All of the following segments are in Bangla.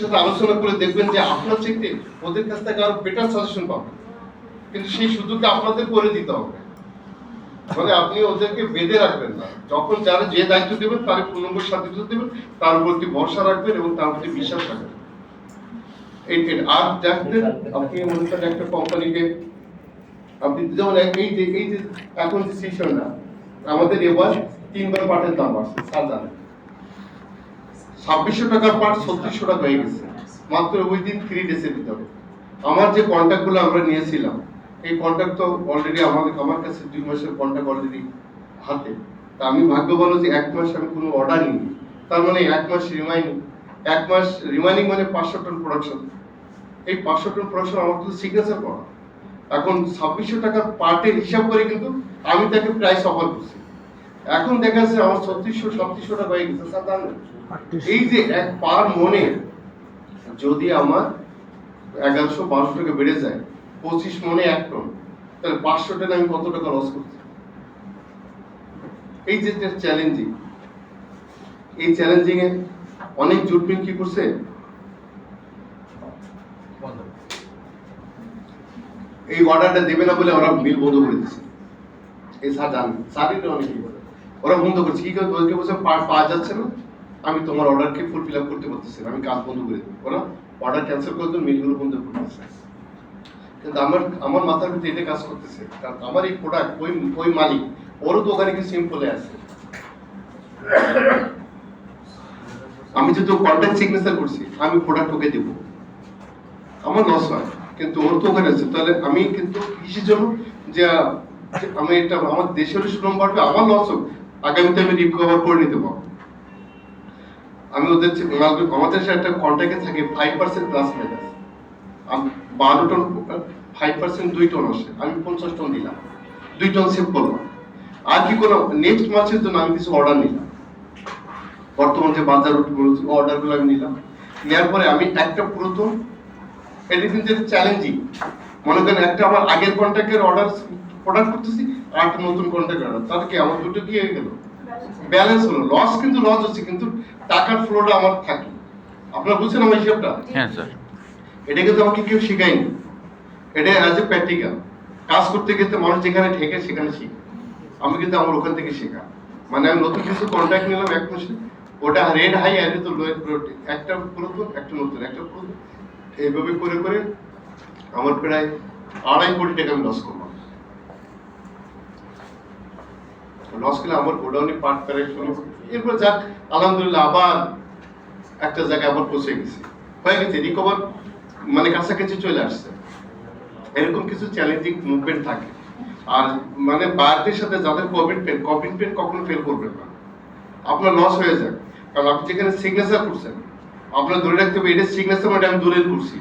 সাথে আলোচনা করে দেখবেন যে আপনার চাইতে ওদের কাছ থেকে আরও বেটার সাজেশন পাবেন কিন্তু সেই সুযোগটা আপনাদের করে দিতে হবে। মানে আপনি ওদেরকে বেঁধে রাখবেন না। যখন যারা যে দায়িত্ব দেবেন, তার পূর্ণাঙ্গ স্বাধীনতা দেবেন, তার প্রতি ভরসা রাখবেন এবং তার প্রতি বিশ্বাস রাখবেন। আর দেখবেন আপনি মনে একটা কোম্পানিকে আপনি যেমন এই যে এই যে এখন যে সিচুয়েশনটা আমাদের এবার তিনবার পাটের দাম বাড়ছে স্যার জানেন ছাব্বিশশো টাকার পার্ট ছত্রিশশো টাকা হয়ে গেছে। মাত্র উইদিন থ্রি ডেজের ভিতরে। আমার যে কন্ট্যাক্টগুলো আমরা নিয়েছিলাম, এই কন্ট্যাক্ট তো অলরেডি আমাদের, আমার কাছে দুই মাসের কন্ট্যাক্ট অলরেডি হাতে। তা আমি ভাগ্যবান যে এক মাস আমি কোনো অর্ডার নিইনি। তার মানে এক মাস রিমাইনিং এক মাস রিমাইনিং মানে পাঁচশো টন প্রোডাকশন এই পাঁচশো টন প্রোডাকশন আমার কিন্তু সিগনেচার করা এখন ছাব্বিশশো টাকার পার্টের হিসাব করে কিন্তু আমি তাকে প্রাইস অফার করছি। এখন দেখা যাচ্ছে আমার ছত্রিশশো সাতত্রিশশো টাকা হয়ে গেছে স্যার এই যে এক পার মনে যদি আমার এগারোশো বারোশো টাকা বেড়ে যায় পঁচিশ মনে এক টন তাহলে পাঁচশো টন আমি কত টাকা লস করছি? এই যে চ্যালেঞ্জিং এই চ্যালেঞ্জিং এ অনেক জুট মিল কি করছে? এই অর্ডারটা দেবে না বলে ওরা বিল বন্ধ করে দিচ্ছে। এই স্যার জানেন স্যারই অনেক করে? ওরা বন্ধ করছে। কি করে ওদেরকে বলছে পাওয়া যাচ্ছে না? আমি তোমার অর্ডারকে ফুল ফিল আপ করতে পারতেছি না। আমি কাজ বন্ধ করে দেবো। ওরা অর্ডার ক্যান্সেল করে দেবো মিলগুলো বন্ধ করে দিচ্ছে কিন্তু আমার আমার মাথার ভিতরে এটা কাজ করতেছে। কারণ আমার এই প্রোডাক্ট ওই ওই মালিক, ওরও তো ওখানে কিছু সিম্পলে আছে। আমি যেহেতু কন্ট্যাক্ট সিগনেচার করছি, আমি প্রোডাক্ট ওকে দেবো। আমার লস হয়। কিন্তু ওর তো ওখানে আছে। তাহলে আমি কিন্তু কিসের জন্য? যে আমি এটা, আমার দেশের সুনাম বাড়বে, আমার লস হোক। আগামীতে আমি রিকভার করে নিতে পারব আমি ওদের আমাদের সাথে একটা কন্ট্যাক্টে থাকে ফাইভ পার্সেন্ট প্লাস মাইনাস বারো টন ফাইভ পার্সেন্ট দুই টন আসে। আমি পঞ্চাশ টন দিলাম দুই টন সেভ করলাম আর কি কোনো নেক্সট মাসের জন্য আমি কিছু অর্ডার নিলাম। বর্তমান যে বাজার অর্ডারগুলো আমি নিলাম। নেওয়ার পরে আমি একটা প্রথম এটা কিন্তু চ্যালেঞ্জিং মনে করেন একটা আমার আগের কন্ট্যাক্টের অর্ডার প্রোডাক্ট করতেছি একটা নতুন কন্ট্যাক্ট অর্ডার তাহলে কি আমার দুটো কি হয়ে গেল? ব্যালেন্স হলো। লস কিন্তু লস হচ্ছে কিন্তু টাকার ফ্লোটা আমার থাকে। আপনারা বুঝছেন আমার হিসাবটা? হ্যাঁ স্যার। এটা কিন্তু আমাকে কেউ শেখায়নি। এটা অ্যাজ এ প্র্যাকটিক্যাল কাজ করতে গেলে মানুষ যেখানে ঠেকে সেখানে শিখে। আমি কিন্তু আমার ওখান থেকে শেখা। মানে আমি নতুন কিছু কন্ট্যাক্ট নিলাম এক মাসে। ওটা রেড হাই আর তো লোয়ের একটা পুরাতন একটা নতুন একটা পুরাতন। এইভাবে করে করে আমার প্রায় আড়াই কোটি টাকা আমি লস করলাম। লস করলে আমার গোডাউনে পার্ট প্রায় শুরু এরপর যাক, আলহামদুলিল্লাহ আবার একটা জায়গায় আবার পৌঁছে গেছি। হয়ে গেছে রিকভার মানে কাছাকাছি চলে আসছে। এরকম কিছু চ্যালেঞ্জিং মুভমেন্ট থাকে। আর মানে বাইরের সাথে যাদের কমিটমেন্ট কমিটমেন্ট কখনো ফেল করবেন না। আপনার লস হয়ে যায় কারণ আপনি যেখানে সিগনেচার করছেন, আপনার ধরে রাখতে হবে, এটা সিগনেচার মানে আমি দূরে করছি।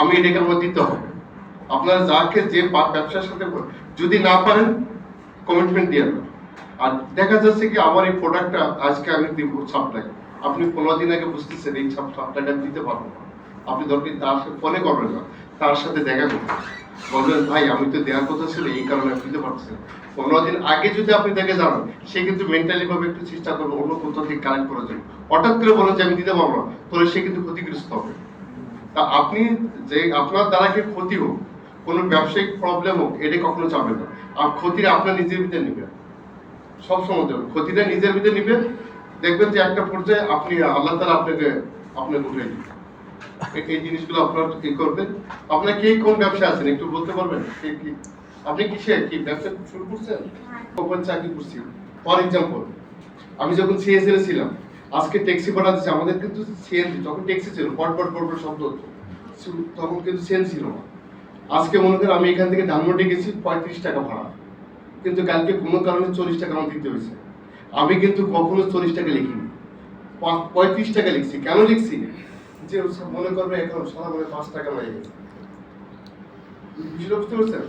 আমি এটাকে আমার দিতে হবে। আপনার যাকে যে ব্যবসার সাথে যদি না পারেন কমিটমেন্ট দিয়ে দেবেন। আর দেখা যাচ্ছে কি আমার এই প্রোডাক্টটা আজকে আমি দিব সাপ্লাই আপনি পনেরো দিন আগে বুঝতেছেন এই সাপ্লাইটা দিতে পারব না। আপনি দরকার তার সাথে ফোনে করবেন না, তার সাথে দেখা করবেন বলবেন, ভাই, আমি তো দেওয়ার কথা ছিল, এই কারণে আমি দিতে পারছি না। পনেরো দিন আগে যদি আপনি তাকে জানান সে কিন্তু মেন্টালি ভাবে একটু চেষ্টা করবে অন্য কোথাও থেকে কালেক্ট করার জন্য। হঠাৎ করে বলেন যে, আমি দিতে পারব না, তাহলে সে কিন্তু ক্ষতিগ্রস্ত হবে। তা আপনি যে, আপনার দ্বারা কি ক্ষতি হোক, কোনো ব্যবসায়িক প্রবলেম হোক, এটা কখনো চাবেন না। আর ক্ষতিটা আপনার নিজের ভিতরে নেবেন সব সময় দেবেন। ক্ষতিটা নিজের ভিতরে নিবেন, দেখবেন যে একটা পর্যায়ে আপনি, আল্লাহ তালা আপনাকে আপনাকে উঠে দিবেন। এই- জিনিসগুলো আপনার কি করবেন। আপনার কি কোন ব্যবসা আছেন, একটু বলতে পারবেন? কি আপনি কিসে? কি ব্যবসা শুরু করছেন? কখন চাকরি করছি। ফর এক্সাম্পল আমি যখন সিএসএল ছিলাম, আজকে ট্যাক্সি দিচ্ছে আমাদের কিন্তু সিএনজি যখন ট্যাক্সি ছিল, পট পট পট শব্দ হতো। তখন কিন্তু সিএন ছিল না। আজকে মনে করেন আমি এখান থেকে ধানমন্ডি গেছি, পঁয়ত্রিশ টাকা ভাড়া। কিন্তু কালকে কোনো কারণে চল্লিশ টাকা আমার দিতে হয়েছে। আমি কিন্তু কখনো চল্লিশ টাকা লিখিনি। পঁয়ত্রিশ টাকা লিখছি। কেন লিখছি? যে মনে করবে এখন সারা মনে পাঁচ টাকা মেরে গেছে। বুঝতে পারছেন?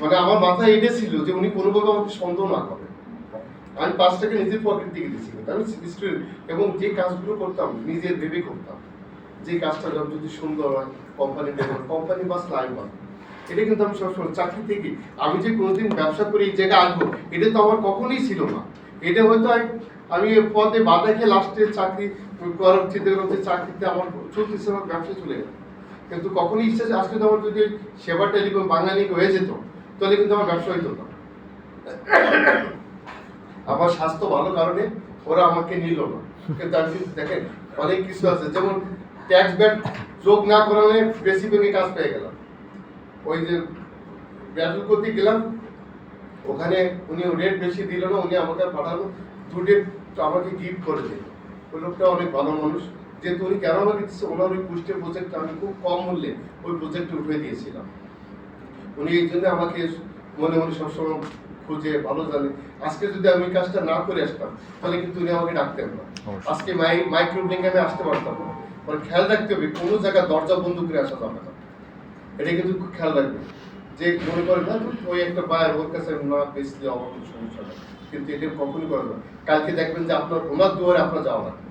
মানে আমার মাথায় এটা ছিল যে উনি কোনোভাবে আমাকে সন্দেহ না করে। আমি পাঁচ টাকা নিজের পকেট থেকে দিয়েছি। আমি স্টুডেন্ট এবং যে কাজগুলো করতাম নিজের ভেবে করতাম যে কাজটা যদি সুন্দর হয় কোম্পানি কোম্পানি বাস লাইন হয়। এটা কিন্তু আমি সবসময় চাকরি থেকে, আমি যে কোনোদিন ব্যবসা করে, এই জায়গায় আসব, এটা তো আমার কখনোই ছিল না। এটা হয়তো আমি পদে বাধা খেয়ে লাস্টে চাকরি করার চিন্তা করলাম যে চাকরিতে আমার চলতেছে, আমার ব্যবসা চলে গেল। কিন্তু কখনোই ইচ্ছা আজকে তো আমার যদি সেবা টেলিকম বাঙালি হয়ে যেত, তাহলে কিন্তু আমার ব্যবসা হইতো না। আমার স্বাস্থ্য ভালো কারণে ওরা আমাকে নিল না। কিন্তু কিন্তু দেখেন, অনেক কিছু আছে, যেমন ট্যাক্স ব্যাট যোগ না করালে বেশি ব্যাংকে কাজ পেয়ে গেলাম। ওই যে ব্যাটল করতে গেলাম ওখানে উনি রেট বেশি দিল না উনি আমাকে পাঠালো। দুটে আমাকে গিফট করে দিল ওই লোকটা অনেক ভালো মানুষ। যেহেতু উনি কেন আমাকে দিচ্ছে ওনার ওই পুষ্টের প্রজেক্ট আমি খুব কম মূল্যে ওই প্রজেক্টে উঠে দিয়েছিলাম। উনি এই জন্য আমাকে মনে মনে সবসময় খুঁজে ভালো জানে। আজকে যদি আমি কাজটা না করে আসতাম তাহলে কিন্তু উনি আমাকে ডাকতেন না। আজকে মাই মাইক্রো ব্যাংকে আমি আসতে পারতাম না। মানে খেয়াল রাখতে হবে কোনো জায়গায় দরজা বন্ধ করে আসা যাবে না। এটা কিন্তু খেয়াল রাখবে। যে মনে করে না ওই একটা বায়ার ওর কাছে না বেচলে আমার সমস্যা নেই। কিন্তু এটা কখনই করা না। কালকে দেখবেন যে আপনার ওনার দুয়ারে আপনার যাওয়া লাগবে।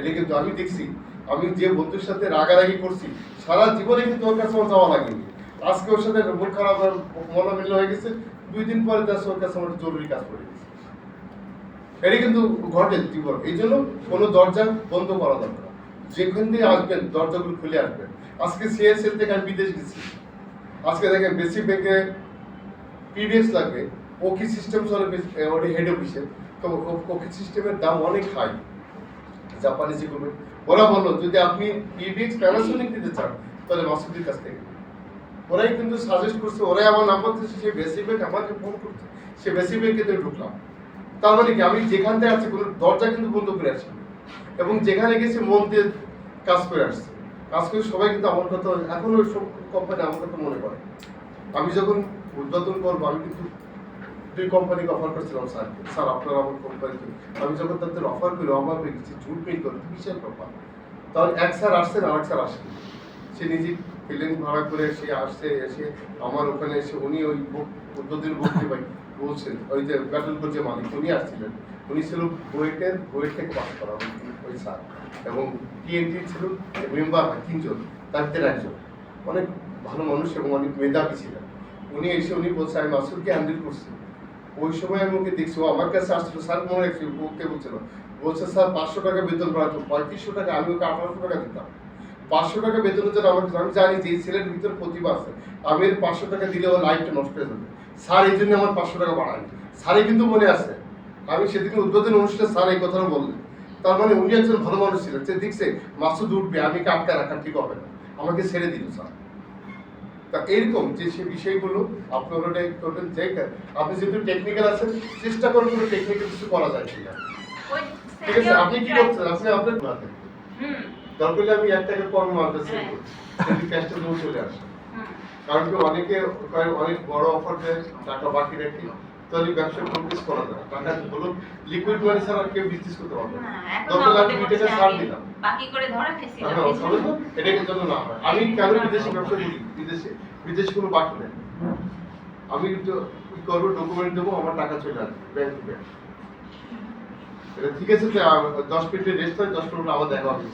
এটা কিন্তু আমি দেখছি। আমি যে বন্ধুর সাথে রাগারাগি করছি, সারা জীবনে কিন্তু ওর কাছে আমার যাওয়া লাগেনি। আজকে ওর সাথে মন খারাপ আর মনোমিল্য হয়ে গেছে। দুই দিন পরে তার ওর কাছে আমার জরুরি কাজ পড়ে গেছে। এটা কিন্তু ঘটে জীবন। এই জন্য কোনো দরজা বন্ধ করা দরকার। যেখান দিয়ে আসবেন, দরজাগুলো খুলে আসবেন। আজকে সিএসএল থেকে আমি বিদেশ গেছি। আজকে দেখেন বেসিক ব্যাংকে পিডিএস লাগবে, ওকি সিস্টেম চলে হেড অফিসে তো ওকি সিস্টেমের দাম অনেক হাই জাপানি যেগুলো ওরা বলল, যদি আপনি পিডিএক্স প্যানাসোনিক দিতে চান, তাহলে মাসুদের কাছ থেকে। ওরাই কিন্তু সাজেস্ট করছে, ওরাই আমার নাম্বার দিচ্ছে সেই বেসিক ব্যাংক আমাকে ফোন করছে। সে বেসিক ব্যাংকে ঢুকলাম। তার মানে কি, আমি যেখান থেকে আছি কোনো দরজা কিন্তু বন্ধ করে আসি এবং যেখানে গেছি, মন দিয়ে কাজ করে আসছে। কাজ করে সবাই কিন্তু আমার কথা এখনও সব কোম্পানি আমার কথা মনে করে আমি যখন উদ্বোধন করব, আমি কিন্তু দুই কোম্পানিকে অফার করছিলাম, স্যার। স্যার, আপনারা আমার কোম্পানিতে আমি যখন তাদের অফার করি, অবাক হয়ে গেছি ঝুট পেই করে বিশাল ব্যাপার? তাহলে এক স্যার আসছেন আর এক স্যার আসেন। সে নিজে প্লেন ভাড়া করে সে আসছে, এসে আমার ওখানে এসে উনি ওই বক- উদ্বোধন বলতে ভাই বলছেন, ওই যে ব্যাটল যে মালিক, উনি আসছিলেন। উনি ছিল বুয়েটের, বুয়েট থেকে পাস করা ওই- স্যার। এবং টিএনটি ছিল মেম্বার তিনজন, তার ভিতরে একজন। অনেক ভালো মানুষ এবং অনেক মেধাবী ছিলেন। উনি এসে উনি বলছে, আমি মাসুরকে হ্যান্ডেল করছি। ওই সময় আমি ওকে দেখছি, ও আমার কাছে আসছিল। স্যার মনে রাখছি ওকে বলছিল? বলছে, স্যার, পাঁচশো টাকা বেতন বাড়াতো পঁয়ত্রিশশো টাকা, আমি ওকে আঠারোশো টাকা দিতাম। পাঁচশো টাকা বেতনের জন্য আমাকে, আমি জানি যে এই ছেলের ভিতরে প্রতিভা আছে। আমি এর পাঁচশো টাকা দিলে ওর লাইফটা নষ্ট হয়ে যাবে। স্যার এই জন্য আমার পাঁচশো টাকা বাড়ায়নি। স্যারই কিন্তু মনে আছে আমি সেদিন উদ্বোধন অনুষ্ঠানে স্যার এই কথাটা বললেন। তার মানে উনি একজন ভালো মানুষ ছিলেন। যে দেখছে মাসুদ উঠবে আমি কাটকা রাখা ঠিক হবে না। আমাকে ছেড়ে দিল স্যার। তা এরকম যে সে বিষয়গুলো আপনারা ওটা করবেন যে আপনি যেহেতু টেকনিক্যাল আছেন চেষ্টা করুন কোনো টেকনিক্যাল কিছু করা যায় কিনা। ঠিক আছে আপনি কি করছেন আপনি আপনার মারবেন দরকার হলে আমি এক টাকা কম হ্যাঁ। যদি ক্যাশটা জমে চলে আসে। কারণ কি অনেকে অনেক বড় অফার দেয় টাকা বাকি রাখি। তাহলে ব্যবসা প্রোগ্রেস করা যায়। টাকা হলো লিকুইড মানি ছাড়া আর কেউ বিজনেস করতে পারবে না। না, এখন আমাদের দুই টাকা ছাড় দিলাম। বাকি করে ধরে ফেসি না, হ্যাঁ, ফেসি না। জন্য না আমি কেন বিদেশি ব্যবসা করি? বিদেশে বিদেশে কোনো বাকি নেই। আমি তো কি করব ডকুমেন্ট দেবো আমার টাকা চলে আসবে ব্যাংক টু ব্যাংক ঠিক আছে দশ মিনিটের রেস্ট হয় দশ মিনিট আবার দেখা হবে।